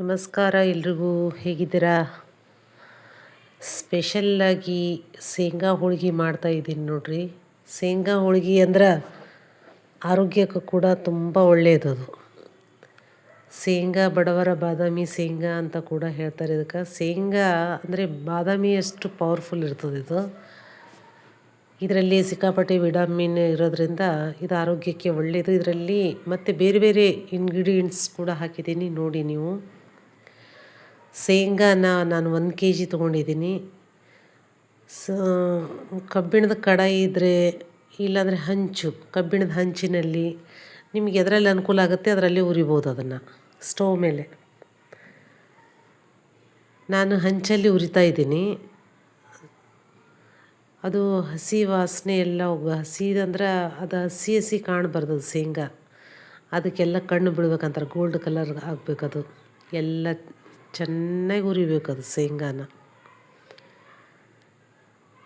ನಮಸ್ಕಾರ ಎಲ್ರಿಗೂ ಹೇಗಿದ್ದೀರಾ? ಸ್ಪೆಷಲ್ಲಾಗಿ ಶೇಂಗಾ ಮಾಡ್ತಾ ಮಾಡ್ತಾಯಿದ್ದೀನಿ ನೋಡ್ರಿ. ಶೇಂಗಾ ಹೋಳಿಗೆ ಅಂದ್ರೆ ಆರೋಗ್ಯಕ್ಕೂ ಕೂಡ ತುಂಬ ಒಳ್ಳೆಯದದು ಶೇಂಗಾ, ಬಡವರ ಬಾದಾಮಿ ಶೇಂಗಾ ಅಂತ ಕೂಡ ಹೇಳ್ತಾರೆ ಇದಕ್ಕೆ. ಶೇಂಗಾ ಅಂದರೆ ಬಾದಾಮಿಯಷ್ಟು ಪವರ್ಫುಲ್ ಇರ್ತದೆ ಇದು. ಇದರಲ್ಲಿ ಸಿಕ್ಕಾಪಟ್ಟೆ ವಿಟಮಿನ್ ಇರೋದ್ರಿಂದ ಇದು ಆರೋಗ್ಯಕ್ಕೆ ಒಳ್ಳೆಯದು ಇದರಲ್ಲಿ ಮತ್ತು ಬೇರೆ ಬೇರೆ ಇಂಗ್ರೀಡಿಯೆಂಟ್ಸ್ ಕೂಡ ಹಾಕಿದ್ದೀನಿ ನೋಡಿ ನೀವು. ಶೇಂಗಾನ ನಾನು ಒಂದು ಕೆ ಜಿ ತೊಗೊಂಡಿದ್ದೀನಿ. ಸ, ಕಬ್ಬಿಣದ ಕಡಾಯಿ ಇದ್ದರೆ ಇಲ್ಲಾಂದರೆ ಹಂಚು, ಕಬ್ಬಿಣದ ಹಂಚಿನಲ್ಲಿ ನಿಮಗೆ ಎದರಲ್ಲಿ ಅನುಕೂಲ ಆಗುತ್ತೆ ಅದರಲ್ಲಿ ಉರಿಬೋದು ಅದನ್ನು, ಸ್ಟವ್ ಮೇಲೆ. ನಾನು ಹಂಚಲ್ಲಿ ಉರಿತಾ ಇದ್ದೀನಿ. ಅದು ಹಸಿ ವಾಸನೆ ಎಲ್ಲ ಹಸಿದಂದ್ರೆ ಅದು ಹಸಿ ಹಸಿ ಕಾಣಬಾರ್ದು ಅದು ಶೇಂಗಾ. ಅದಕ್ಕೆಲ್ಲ ಕಣ್ಣು ಬಿಡ್ಬೇಕಂತಾರೆ, ಗೋಲ್ಡ್ ಕಲರ್ ಆಗಬೇಕದು. ಎಲ್ಲ ಚೆನ್ನಾಗಿ ಹುರಿಬೇಕು ಅದು ಶೇಂಗಾನ.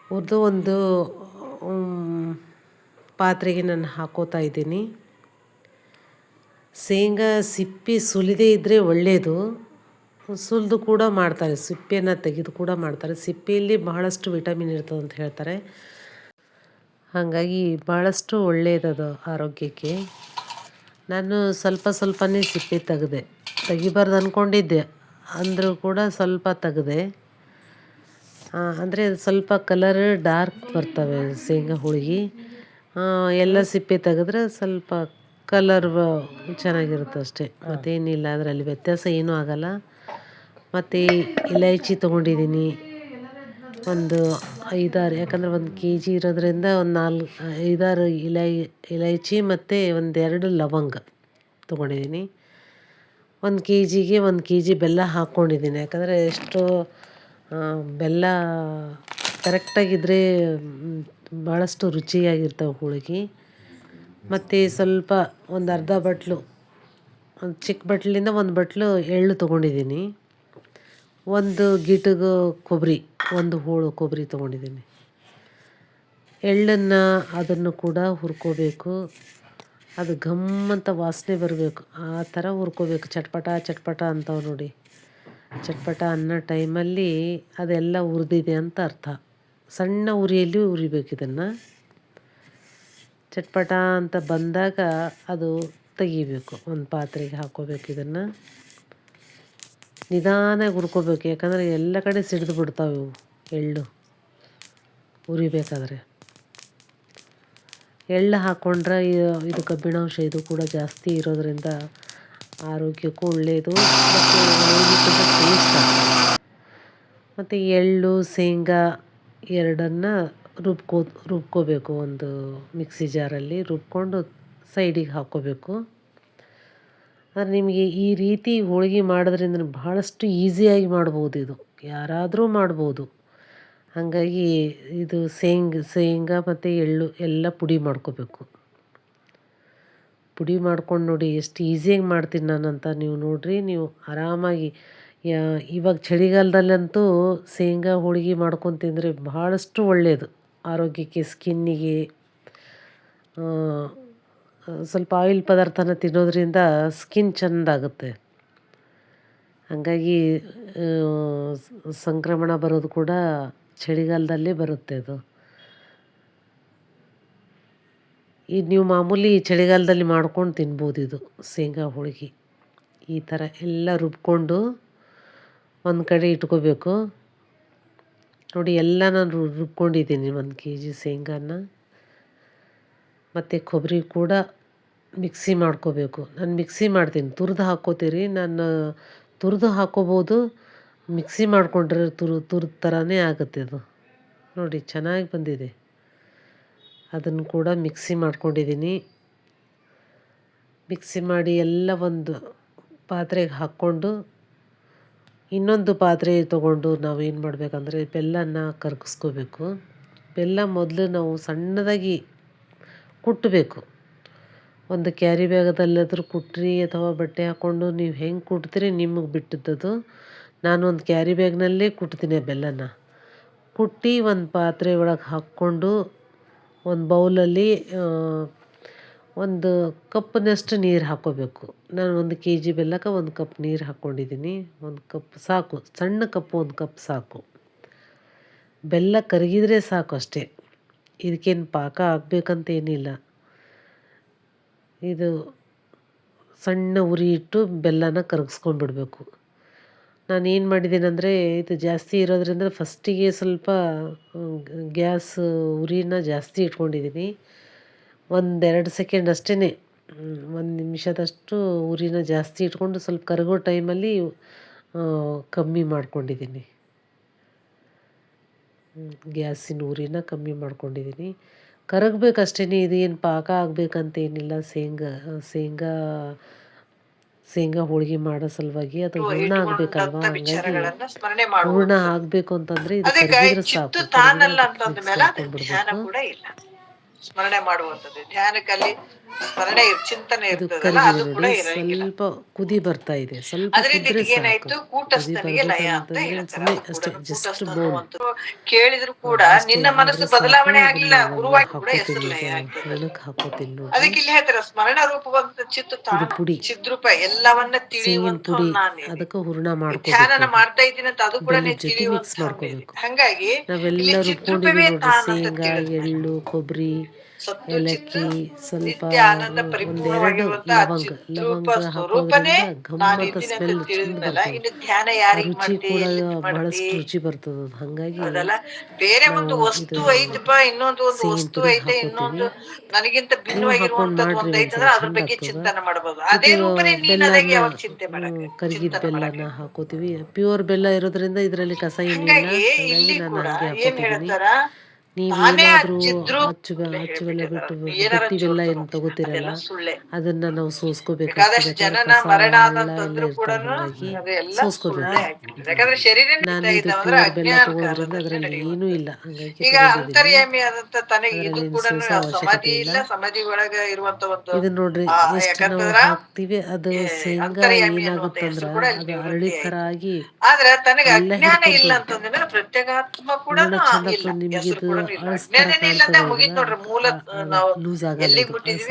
ಹುರಿದು ಒಂದು ಪಾತ್ರೆಗೆ ನಾನು ಹಾಕೋತಾ ಇದ್ದೀನಿ. ಶೇಂಗಾ ಸಿಪ್ಪೆ ಸುಲಿದೇ ಇದ್ದರೆ ಒಳ್ಳೆಯದು ಸುಲಿದು ಕೂಡ ಮಾಡ್ತಾರೆ, ಸಿಪ್ಪೆನ ತೆಗೆದು ಕೂಡ ಮಾಡ್ತಾರೆ. ಸಿಪ್ಪೆಯಲ್ಲಿ ಬಹಳಷ್ಟು ವಿಟಮಿನ್ ಇರ್ತದೆ ಅಂತ ಹೇಳ್ತಾರೆ. ಹಾಗಾಗಿ ಭಾಳಷ್ಟು ಒಳ್ಳೆಯದದು ಆರೋಗ್ಯಕ್ಕೆ. ನಾನು ಸ್ವಲ್ಪ ಸ್ವಲ್ಪನೇ ಸಿಪ್ಪೆ ತೆಗೆದೆ, ತೆಗಿಬಾರ್ದು ಅಂದ್ಕೊಂಡಿದ್ದೆ ಅಂದರೂ ಕೂಡ ಸ್ವಲ್ಪ ತೆಗೆದೆ. ಅಂದರೆ ಸ್ವಲ್ಪ ಕಲರ್ ಡಾರ್ಕ್ ಬರ್ತವೆ ಶೇಂಗಾ ಹೋಳಿಗೆ. ಎಲ್ಲ ಸಿಪ್ಪೆ ತೆಗೆದ್ರೆ ಸ್ವಲ್ಪ ಕಲರ್ ಚೆನ್ನಾಗಿರುತ್ತೆ ಅಷ್ಟೇ. ಮತ್ತೇನಿಲ್ಲ, ಅದರಲ್ಲಿ ವ್ಯತ್ಯಾಸ ಏನೂ ಆಗೋಲ್ಲ. ಮತ್ತು ಇಲೈಚಿ ತೊಗೊಂಡಿದ್ದೀನಿ. ಒಂದು ಐದಾರು, ಯಾಕಂದರೆ ಒಂದು ಕೆ ಜಿ ಇರೋದ್ರಿಂದ ಒಂದು ನಾಲ್ಕು ಐದಾರು ಇಲೈ, ಇಲೈಚಿ ಮತ್ತು ಒಂದೆರಡು ಲವಂಗ ತೊಗೊಂಡಿದ್ದೀನಿ. ಒಂದು ಕೆ ಜಿಗೆ ಒಂದು ಕೆ ಜಿ ಬೆಲ್ಲ ಹಾಕ್ಕೊಂಡಿದ್ದೀನಿ ಯಾಕಂದರೆ ಎಷ್ಟು ಬೆಲ್ಲ ಕರೆಕ್ಟಾಗಿದ್ದರೆ ಭಾಳಷ್ಟು ರುಚಿಯಾಗಿರ್ತವೆ ಹೋಳಿಗೆ. ಮತ್ತು ಸ್ವಲ್ಪ ಒಂದು ಅರ್ಧ ಬಟ್ಲು, ಒಂದು ಚಿಕ್ಕ ಬಟ್ಲಿಂದ ಒಂದು ಬಟ್ಲು ಎಳ್ಳು ತೊಗೊಂಡಿದ್ದೀನಿ. ಒಂದು ಗಿಟಗು ಕೊಬ್ಬರಿ ಒಂದು ಹೋಳು ಕೊಬ್ಬರಿ ತೊಗೊಂಡಿದ್ದೀನಿ. ಎಳ್ಳನ್ನು ಅದನ್ನು ಕೂಡ ಹುರ್ಕೋಬೇಕು. ಅದು ಘಮ್ ಅಂತ ವಾಸನೆ ಬರಬೇಕು. ಆ ಥರ ಹುರ್ಕೋಬೇಕು. ಚಟ್ಪಟ ಚಟ್ಪಟ ಅಂತವೆ ನೋಡಿ. ಚಟ್ಪಟ ಅನ್ನೋ ಟೈಮಲ್ಲಿ ಅದೆಲ್ಲ ಉರಿದಿದೆ ಅಂತ ಅರ್ಥ. ಸಣ್ಣ ಉರಿಯಲ್ಲಿ ಉರಿಬೇಕು ಇದನ್ನು. ಚಟ್ಪಟ ಅಂತ ಬಂದಾಗ ಅದು ತೆಗಿಬೇಕು. ಒಂದು ಪಾತ್ರೆಗೆ ಹಾಕೋಬೇಕು ಇದನ್ನು. ನಿಧಾನಾಗಿ ಹುರ್ಕೋಬೇಕು. ಯಾಕಂದರೆ ಎಲ್ಲ ಕಡೆ ಸಿಡಿದು ಬಿಡ್ತಾವೆ ಇವು ಎಳ್ಳು. ಉರಿಬೇಕಾದ್ರೆ ಎಳ್ಳು ಹಾಕ್ಕೊಂಡ್ರೆ ಇದು ಕಬ್ಬಿಣಾಂಶ ಇದು ಕೂಡ ಜಾಸ್ತಿ ಇರೋದರಿಂದ ಆರೋಗ್ಯಕ್ಕೂ ಒಳ್ಳೆಯದು ಮತ್ತು ಎಳ್ಳು, ಶೇಂಗಾ ಎರಡನ್ನು ರುಬ್ಕೋ, ರುಬ್ಕೋಬೇಕು ಒಂದು ಮಿಕ್ಸಿ ಜಾರಲ್ಲಿ. ರುಬ್ಕೊಂಡು ಸೈಡಿಗೆ ಹಾಕ್ಕೋಬೇಕು. ಆದರೆ ನಿಮಗೆ ಈ ರೀತಿ ಹೋಳಿಗೆ ಮಾಡೋದ್ರಿಂದ ಬಹಳಷ್ಟು ಈಸಿಯಾಗಿ ಮಾಡ್ಬೋದು ಇದು. ಯಾರಾದರೂ ಮಾಡ್ಬೋದು. ಹಾಗಾಗಿ ಇದು ಶೇಂಗ ಶೇಂಗಾ ಮತ್ತು ಎಳ್ಳು ಎಲ್ಲ ಪುಡಿ ಮಾಡ್ಕೋಬೇಕು. ಪುಡಿ ಮಾಡ್ಕೊಂಡು ನೋಡಿ ಎಷ್ಟು ಈಸಿಯಾಗಿ ಮಾಡ್ತೀನಿ ನಾನಂತ ನೀವು ನೋಡಿರಿ, ನೀವು ಆರಾಮಾಗಿ ಇವಾಗ ಚಳಿಗಾಲದಲ್ಲಂತೂ ಶೇಂಗಾ ಹೋಳಿಗೆ ಮಾಡ್ಕೊಂಡು ತಿಂದರೆ ಭಾಳಷ್ಟು ಒಳ್ಳೆಯದು ಆರೋಗ್ಯಕ್ಕೆ, ಸ್ಕಿನ್ನಿಗೆ ಸ್ವಲ್ಪ ಆಯಿಲ್ ಪದಾರ್ಥನ ತಿನ್ನೋದ್ರಿಂದ ಸ್ಕಿನ್ ಚೆಂದಾಗುತ್ತೆ. ಹಾಗಾಗಿ ಸಂಕ್ರಮಣ ಬರೋದು ಕೂಡ ಚಳಿಗಾಲದಲ್ಲೇ ಬರುತ್ತೆ ಅದು. ಈ ನೀವು ಮಾಮೂಲಿ ಚಳಿಗಾಲದಲ್ಲಿ ಮಾಡ್ಕೊಂಡು ತಿನ್ಬೋದು ಇದು, ಶೇಂಗಾ, ಹೋಳಿಗೆ. ಈ ಥರ ಎಲ್ಲ ರುಬ್ಕೊಂಡು ಒಂದು ಕಡೆ ಇಟ್ಕೋಬೇಕು. ನೋಡಿ, ಎಲ್ಲ ನಾನು ರುಬ್ಕೊಂಡಿದ್ದೀನಿ ಒಂದು ಕೆ ಜಿ ಶೇಂಗಾನ. ಮತ್ತು ಕೊಬ್ಬರಿ ಕೂಡ ಮಿಕ್ಸಿ ಮಾಡ್ಕೋಬೇಕು. ನಾನು ಮಿಕ್ಸಿ ಮಾಡ್ತೀನಿ. ತುರಿದು ಹಾಕ್ಕೋತೀರಿ ನಾನು ತುರಿದು ಹಾಕ್ಕೋಬೋದು ಮಿಕ್ಸಿ ಮಾಡಿಕೊಂಡ್ರೆ ತುರು ತುರು ಥರನೇ ಆಗುತ್ತೆ ಅದು. ನೋಡಿ, ಚೆನ್ನಾಗಿ ಬಂದಿದೆ. ಅದನ್ನು ಕೂಡ ಮಿಕ್ಸಿ ಮಾಡ್ಕೊಂಡಿದ್ದೀನಿ. ಮಿಕ್ಸಿ ಮಾಡಿ ಎಲ್ಲ ಒಂದು ಪಾತ್ರೆಗೆ ಹಾಕ್ಕೊಂಡು ಇನ್ನೊಂದು ಪಾತ್ರೆ ತೊಗೊಂಡು ನಾವು ಏನು ಮಾಡಬೇಕಂದ್ರೆ ಬೆಲ್ಲನ ಕರಗಿಸ್ಕೋಬೇಕು. ಬೆಲ್ಲ ಮೊದಲು ನಾವು ಸಣ್ಣದಾಗಿ ಕುಟ್ಟಬೇಕು ಒಂದು ಕ್ಯಾರಿ ಬ್ಯಾಗದಲ್ಲಾದರೂ ಕುಟ್ರಿ ಅಥವಾ ಬಟ್ಟೆ ಹಾಕ್ಕೊಂಡು ನೀವು ಹೆಂಗೆ ಕುಟ್ತೀರಿ ನಿಮಗೆ ಬಿಟ್ಟಿದ್ದದು. ನಾನು ಒಂದು ಕ್ಯಾರಿ ಬ್ಯಾಗ್ನಲ್ಲೇ ಕುಟ್ತೀನಿ ಬೆಲ್ಲನ. ಕುಟ್ಟಿ ಒಂದು ಪಾತ್ರೆ ಒಳಗೆ ಹಾಕ್ಕೊಂಡು ಒಂದು ಬೌಲಲ್ಲಿ ಒಂದು ಕಪ್ನಷ್ಟು ನೀರು ಹಾಕ್ಕೋಬೇಕು ನಾನು ಒಂದು ಕೆ ಜಿ ಬೆಲ್ಲಕ್ಕೆ ಒಂದು ಕಪ್ ನೀರು ಹಾಕ್ಕೊಂಡಿದ್ದೀನಿ ಒಂದು ಕಪ್ ಸಾಕು. ಸಣ್ಣ ಕಪ್, ಒಂದು ಕಪ್ ಸಾಕು. ಬೆಲ್ಲ ಕರಗಿದರೆ ಸಾಕು ಅಷ್ಟೇ. ಇದಕ್ಕೇನು ಪಾಕ ಆಗಬೇಕಂತ ಏನಿಲ್ಲ. ಇದು ಸಣ್ಣ ಉರಿ ಇಟ್ಟು ಬೆಲ್ಲನ ಕರಗಿಸ್ಕೊಂಡ್ಬಿಡ್ಬೇಕು. ನಾನು ಏನು ಮಾಡಿದ್ದೀನಿ ಅಂದರೆ ಇದು ಜಾಸ್ತಿ ಇರೋದರಿಂದ ಫಸ್ಟಿಗೆ ಸ್ವಲ್ಪ ಗ್ಯಾಸ್, ಉರಿನ ಜಾಸ್ತಿ ಇಟ್ಕೊಂಡಿದ್ದೀನಿ. ಒಂದೆರಡು ಸೆಕೆಂಡ್ ಅಷ್ಟೇ ಒಂದು ನಿಮಿಷದಷ್ಟು ಉರಿನ ಜಾಸ್ತಿ ಇಟ್ಕೊಂಡು ಸ್ವಲ್ಪ ಕರಗೋ ಟೈಮಲ್ಲಿ ಕಮ್ಮಿ ಮಾಡ್ಕೊಂಡಿದ್ದೀನಿ. ಗ್ಯಾಸಿನ ಉರಿನ ಕಮ್ಮಿ ಮಾಡ್ಕೊಂಡಿದ್ದೀನಿ. ಕರಗಬೇಕಷ್ಟೇ ಇದು ಏನು ಪಾಕ ಆಗಬೇಕಂತ ಏನಿಲ್ಲ ಶೇಂಗಾ ಶೇಂಗಾ ಶೇಂಗಾ ಹೋಳಿಗೆ ಮಾಡೋ ಸಲುವಾಗಿ ಅದು ಹೂರ್ಣ ಆಗ್ಬೇಕಲ್ವಾ? ಹಂಗಾಗಿ ಸ್ಮರಣೆ ಹೂರ್ಣ ಆಗ್ಬೇಕು ಅಂತಂದ್ರೆ ಇದು ಚಿತ್ತು ಸಾಕು. ಸ್ಮರಣೆ ಅಂತಂದ mix ಅದು ಕೂಡ ಸ್ಮರಣೆ ಚಿಂತನೆ ಇರ್ತದಲ್ಲ ಅದು ಕೂಡ ಇರಂಗಿಲ್ಲ. ಸ್ವಲ್ಪ ಕುದಿ ಬರ್ತಾ ಇದೆ ಸ್ವಲ್ಪ ಕುದ್ರೆ ಏನಾಯ್ತು? ಕೂಟಸ್ಥನಿಗೆ ಲಯ ಅಂತ ಹೇಳ್ತಾರೆ ಕೇಳಿದ್ರು ಕೂಡ ನಿನ್ನ ಮನಸ್ಸು ಬದಲಾವಣೆ ಸಾಕು, ಆಗಿಲ್ಲ ಇದನ್ನ ಗುರುವಾಗಿ ಕೂಡ ಹೆಸರು ಲಯ ಆಗ್ತದೆ. ಅದಕ್ಕೆ ಇಲ್ಲಿ ಹೇಳ್ತಾರೆ ಸ್ಮರಣ ರೂಪವಂತ ಚಿತ್ತು ಪುಡಿ. ಚಿದ್ರೂಪ ಎಲ್ಲವನ್ನ ತಿಳಿಯುವಂತ ಅದಕ್ಕೆ ಹೂರ್ಣ ಧ್ಯಾನನ ಧ್ಯಾನ ಮಾಡ್ತಾ ಇದ್ದೀನಿ ಅಂತ ಅದು ಕೂಡ ತಿಳಿಯುವಂತ ಹಂಗಾಗಿ ನಾವೆಲ್ಲ ಇಲ್ಲಿ ರುಬ್ಕೊಂಡಿದೀವಿ ಚಿದ್ರೂಪವೇ ನೋಡ್ರಿ ತಾನು ಅಂತ ಶೇಂಗಾ ಎಳ್ಳು ಕೊಬ್ಬರಿ ಏಲಕ್ಕಿ ಸ್ವಲ್ಪ ಒಂದೆರಡು ಲವಂಗ ಲವಂಗ ಹಾಕೋದ್ರಿಂದ ಗಮ್ಮತ್ತ ಸ್ಮೆಲ್ ಚಂದ ಬರ್ತದೆ. ರುಚಿ ಕೂಡ ಬಹಳಷ್ಟು ರುಚಿ ಬರ್ತದ ಅದು. ಹಂಗಾಗಿ ಬೇರೆ ಒಂದು ವಸ್ತು ಐತಪ್ಪ ಇನ್ನೊಂದು ಒಂದು ವಸ್ತು ಐತೆ ಇನ್ನೊಂದು ನನಗಿಂತ ಭಿನ್ನವಾಗಿರುವಂತದ್ದು ಒಂದ್ ಅದ್ರ ಬಗ್ಗೆ ಚಿಂತನೆ ಮಾಡಬಹುದು ಅದೇ ರೂಪನೇ ನೀನ್ ಅದಾಗ ಬೆಲ್ಲನ ಯಾವಾಗ ಚಿಂತೆ ಮಾಡಕ್ಕೆ ಕರಗಿದ ಬೆಲ್ಲನ ಹಾಕೋತೀವಿ. ಪ್ಯೂರ್ ಬೆಲ್ಲ ಇರೋದ್ರಿಂದ ಇದರಲ್ಲಿ ಕಸ ಏನಿಲ್ಲ. ಹಂಗಾಗಿ ನಾನು ಹಾಗೆ ಏನ್ ಹಾಕೋತಿದ್ದೀನಿ. ನೀವೇನಾದರೂ ಬಿಟ್ಟು ಏನು ತಗೋತಿರಲ್ಲ ಅದನ್ನ ನಾವು ಯಾಕಂದ್ರೆ ಕಸ ಎಲ್ಲ ಸೋಸ್ಕೋಬೇಕು. ಯಾಕಂದ್ರೆ ಶರೀರ ನಾನು ಇದು ಪ್ಯೂರ್ ಬೆಲ್ಲ ತಗೋದ್ರಿಂದ ಅದರಲ್ಲಿ. ಏನೂ ಇಲ್ಲ ಹಂಗಾಗಿ ಈಗ ಅಂತರ್ಯಾಮಿ ಆದಂತ ತನಗೆ ಇದು ಅದರಲ್ಲಿ ಕೂಡ ಸೋಸೋ ಅವಶ್ಯಕತೆ ಸಮಾಧಿ ಇಲ್ಲ. ಇಲ್ಲ ಸಮಾಧಿ ಒಳಗ ಇರುವಂತ ಒಂದು ಇದು ನೋಡ್ರಿ ಆ, ಎಷ್ಟು ನಾವು ಯಾಕಂತಂದ್ರ ಹಾಕ್ತಿವಿ ಅದು ಶೇಂಗಾ ಅಂತರ್ಯಾಮಿ ಅನ್ನುವಂತ ಹೆಸರು ಕೂಡ ಅದು ಅರಳಿ ಆಗಿ ಆದ್ರೆ ತನಗೆ ಎಲ್ಲ ಅಜ್ಞಾನ ಇಲ್ಲ. ಅಂತಂದ್ರೆ ಪ್ರತ್ಯೇಗಾತ್ಮ ಕೂಡ ನೋಡ ಚಂದಪ್ಪ ಇಲ್ಲ ನಿಮ್ಗೆ ಹೆಸರು ಇದು ಕೂಡ ಇಲ್ಲ ಮುಗಿತ್ ನೋಡ್ರಿ ಮೂಲ ನಾವು ಮುಟ್ಟಿದೀವಿ?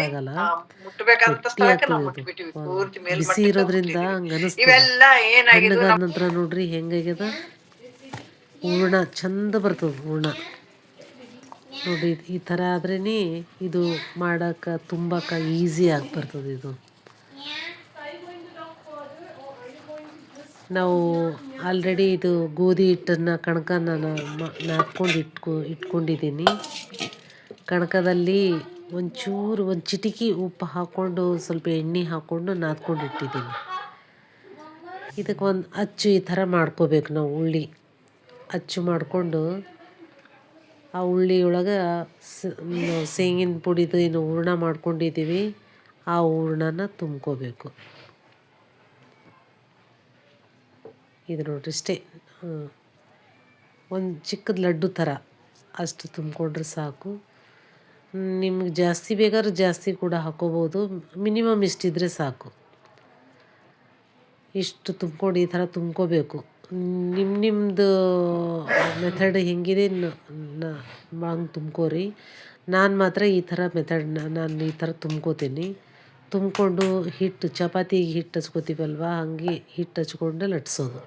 ಸ್ಥಳಕ್ಕೆ ನಾವು ಮುಟ್ಬಿಟ್ಟಿವಿ ಪೂರ್ತಿ ಬಿಸಿ ಇರೋದ್ರಿಂದ ಇವೆಲ್ಲ ತಣ್ಣಗಾದ ನಂತರ ನೋಡ್ರಿ ಹೆಂಗಾಗ್ಯದ ಹೂರ್ಣ ಚಂದ ಬರ್ತದೆ ಹೂರ್ಣ ನೋಡಿ ಈ ಥರ ಆದ್ರೇ ಇದು ಮಾಡಕ್ಕೆ ತುಂಬಕ್ಕೆ ಈಸಿ ಆಗಿ ಬರ್ತದೆ ಇದು. ನಾವು ಆಲ್ರೆಡಿ ಇದು ಗೋಧಿ ಹಿಟ್ಟನ್ನು ಕಣಕ ನಾನು ನಾದ್ಕೊಂಡು ಇಟ್ಕೊ ಇಟ್ಕೊಂಡಿದ್ದೀನಿ ಕಣಕದಲ್ಲಿ ಒಂಚೂರು, ಒಂದು ಚಿಟಿಕಿ ಉಪ್ಪು ಹಾಕ್ಕೊಂಡು ಸ್ವಲ್ಪ ಎಣ್ಣೆ ಹಾಕ್ಕೊಂಡು ನಾದ್ಕೊಂಡು ಇಟ್ಟಿದ್ದೀನಿ ಇದಕ್ಕೆ ಒಂದು ಅಚ್ಚು ಈ ಥರ ಮಾಡ್ಕೋಬೇಕು ನಾವು ಉಳ್ಳಿ. ಅಚ್ಚು ಮಾಡಿಕೊಂಡು ಆ ಉಳ್ಳಿ ಒಳಗೆ ಶೇಂಗಿನ ಪುಡಿದು ಏನು ಹೂರ್ಣ ಮಾಡ್ಕೊಂಡಿದ್ದೀವಿ ಆ ಹೂರ್ಣನ ತುಂಬ್ಕೋಬೇಕು. ಇದು ನೋಡ್ರಿ ಇಷ್ಟೇ ಒಂದು ಚಿಕ್ಕದ ಲಡ್ಡು ಥರ ಅಷ್ಟು ತುಂಬಿಕೊಂಡ್ರೆ ಸಾಕು. ನಿಮ್ಗೆ ಜಾಸ್ತಿ ಬೇಕಾದ್ರೆ ಜಾಸ್ತಿ ಕೂಡ ಹಾಕೋಬೋದು. ಮಿನಿಮಮ್ ಇಷ್ಟಿದ್ರೆ ಸಾಕು. ಇಷ್ಟು ತುಂಬ್ಕೊಂಡು ಈ ಥರ ತುಂಬ್ಕೋಬೇಕು. ನಿಮ್ಮ ನಿಮ್ಮದು ಮೆಥಡ್ ಹೆಂಗಿದೆ? ಹಂಗೆ ತುಂಬ್ಕೋರಿ. ನಾನು ಮಾತ್ರ ಈ ಥರ ಮೆಥಡ್ನ ನಾನು ಈ ಥರ ತುಂಬ್ಕೋತೀನಿ. ತುಂಬಿಕೊಂಡು ಹಿಟ್ಟು, ಚಪಾತಿಗೆ ಹಿಟ್ಟು ಹಚ್ಕೋತೀವಲ್ವ? ಹಾಗೆ ಹಿಟ್ಟು ಹಚ್ಕೊಂಡು ಲಟ್ಸೋದು.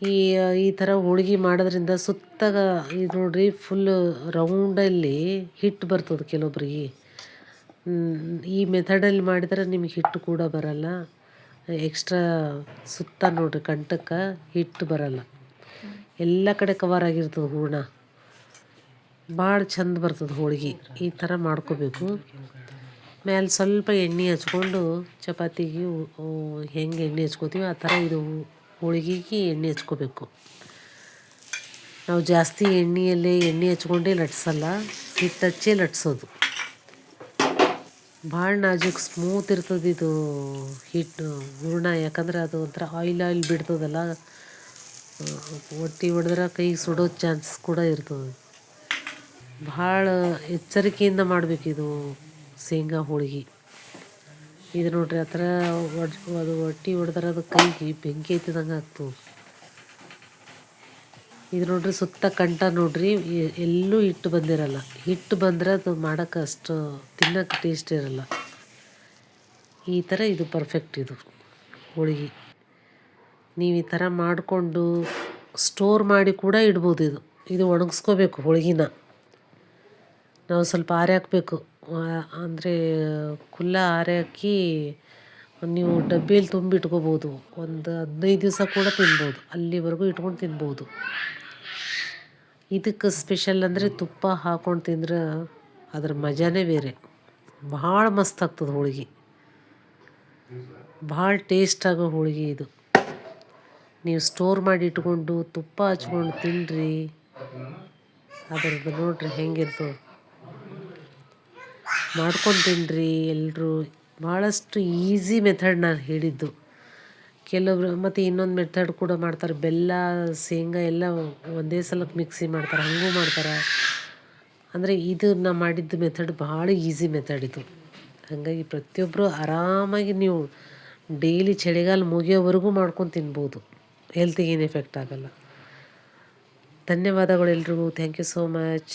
ಈ ಈ ಥರ ಹೋಳ್ಗೆ ಮಾಡೋದ್ರಿಂದ ಸುತ್ತಾಗ ಇದು ನೋಡಿರಿ ಫುಲ್ ರೌಂಡಲ್ಲಿ ಹಿಟ್ಟು ಬರ್ತದೆ ಕೆಲವೊಬ್ರಿಗೆ. ಈ ಮೆಥಡಲ್ಲಿ ಮಾಡಿದ್ರೆ ನಿಮಗೆ ಹಿಟ್ಟು ಕೂಡ ಬರಲ್ಲ. ಎಕ್ಸ್ಟ್ರಾ ಸುತ್ತ ನೋಡಿರಿ ಕಂಠಕ್ಕೆ ಹಿಟ್ಟು ಬರಲ್ಲ. ಎಲ್ಲ ಕಡೆ ಕವರ್ ಆಗಿರ್ತದೆ ಹೂರ್ಣ. ಭಾಳ ಚಂದ ಬರ್ತದೆ ಹೋಳಿಗೆ. ಈ ಥರ ಮಾಡ್ಕೋಬೇಕು. ಮೇಲೆ ಸ್ವಲ್ಪ ಎಣ್ಣೆ ಹಚ್ಕೊಂಡು ಚಪಾತಿಗೆ ಹೆಂಗೆ ಎಣ್ಣೆ ಹಚ್ಕೋತೀವಿ ಆ ಥರ ಇದು ಹೋಳಿಗೆಗೆ ಎಣ್ಣೆ ಹಚ್ಕೋಬೇಕು. ನಾವು ಜಾಸ್ತಿ ಎಣ್ಣೆಯಲ್ಲೇ ಎಣ್ಣೆ ಹಚ್ಕೊಂಡೇ ಲಟ್ಸಲ್ಲ ಹಿಟ್ಟು ಹಚ್ಚೇ ಲಟ್ಸೋದು. ಭಾಳ ನಾಜುಕ್ ಸ್ಮೂತ್ ಇರ್ತದೆ ಇದು ಹಿಟ್ಟು ಹೂರ್ಣ, ಯಾಕಂದ್ರೆ ಅದು ಒಂಥರ ಆಯಿಲ್ ಆಯಿಲ್ ಬಿಡ್ತದಲ್ಲ ಒಟ್ಟಿ ಹೊಡೆದ್ರೆ ಕೈಗೆ ಸುಡೋ ಚಾನ್ಸ್ ಕೂಡ ಇರ್ತದೆ. ಭಾಳ ಎಚ್ಚರಿಕೆಯಿಂದ ಮಾಡಬೇಕಿದು ಶೇಂಗಾ ಹೋಳ್ಗೆ. ಇದು ನೋಡ್ರಿ ಆ ಥರ ಅದು ಒಟ್ಟಿ ಹೊಡೆದ್ರೆ, ಅದು ಕೈಗೆ ಬೆಂಕಿ ಐತಿದಂಗೆ ಆಗ್ತದೆ ಇದು ನೋಡ್ರಿ, ಸುತ್ತ ಕಂಠ ನೋಡ್ರಿ ಎಲ್ಲೂ ಹಿಟ್ಟು ಬಂದಿರಲ್ಲ. ಹಿಟ್ಟು ಬಂದರೆ ಅದು ಮಾಡೋಕೆ ಅಷ್ಟು ತಿನ್ನೋಕೆ ಟೇಸ್ಟ್ ಇರಲ್ಲ. ಈ ಥರ ಇದು ಪರ್ಫೆಕ್ಟ್ ಇದು, ಹೋಳಿಗೆ. ನೀವು ಈ ಥರ ಮಾಡಿಕೊಂಡು ಸ್ಟೋರ್ ಮಾಡಿ ಕೂಡ ಇಡ್ಬೋದು ಇದು. ಇದು ಒಣಗಿಸ್ಕೋಬೇಕು ಹೋಳ್ಗಿನ. ನಾವು ಸ್ವಲ್ಪ ಆರೆ ಹಾಕಬೇಕು. ಅಂದರೆ ಕುಲ್ಲ ಆರೆ ಹಾಕಿ ನೀವು ಡಬ್ಬಿಯಲ್ಲಿ ತುಂಬಿ ಇಟ್ಕೋಬೋದು. ಒಂದು ಹದಿನೈದು ದಿವಸ ಕೂಡ ತಿನ್ಬೋದು. ಅಲ್ಲಿವರೆಗೂ ಇಟ್ಕೊಂಡು ತಿನ್ಬೋದು. ಇದಕ್ಕೆ ಸ್ಪೆಷಲ್ ಅಂದರೆ ತುಪ್ಪ ಹಾಕ್ಕೊಂಡು ತಿಂದ್ರೆ ಅದ್ರ ಮಜಾನೇ ಬೇರೆ. ಭಾಳ ಮಸ್ತ್ ಆಗ್ತದೆ ಹೋಳಿಗೆ. ಭಾಳ ಟೇಸ್ಟ್ ಆಗೋ ಹೋಳಿಗೆ ಇದು. ನೀವು ಸ್ಟೋರ್ ಮಾಡಿ ಇಟ್ಕೊಂಡು ತುಪ್ಪ ಹಚ್ಕೊಂಡು ತಿನ್ನಿರಿ ಅದ್ರದ್ದು ನೋಡ್ರಿ ಹೆಂಗಿತ್ತು ಮಾಡ್ಕೊಂಡು ತಿನ್ನಿರಿ ಎಲ್ಲರೂ ಭಾಳಷ್ಟು ಈಸಿ ಮೆಥಡ್ ನಾನು ಹೇಳಿದ್ದು. ಕೆಲವರು ಮತ್ತು ಇನ್ನೊಂದು ಮೆಥಡ್ ಕೂಡ ಮಾಡ್ತಾರೆ. ಬೆಲ್ಲ, ಶೇಂಗಾ ಎಲ್ಲ ಒಂದೇ ಸಲಕ್ಕೆ ಮಿಕ್ಸಿ ಮಾಡ್ತಾರೆ. ಹಾಗೂ ಮಾಡ್ತಾರೆ. ಅಂದರೆ ಇದು ನಾ ಮಾಡಿದ್ದು ಮೆಥಡ್ ಭಾಳ ಈಸಿ ಮೆಥಡ್ ಇದು. ಹಾಗಾಗಿ ಪ್ರತಿಯೊಬ್ಬರು ಆರಾಮಾಗಿ ನೀವು ಡೈಲಿ ಚಳಿಗಾಲ ಮುಗಿಯೋವರೆಗೂ ಮಾಡ್ಕೊಂಡು ತಿನ್ಬೋದು. ಹೆಲ್ತಿಗೆ ಏನು ಎಫೆಕ್ಟ್ ಆಗೋಲ್ಲ. ಧನ್ಯವಾದಗಳು ಎಲ್ರಿಗೂ. Thank you so much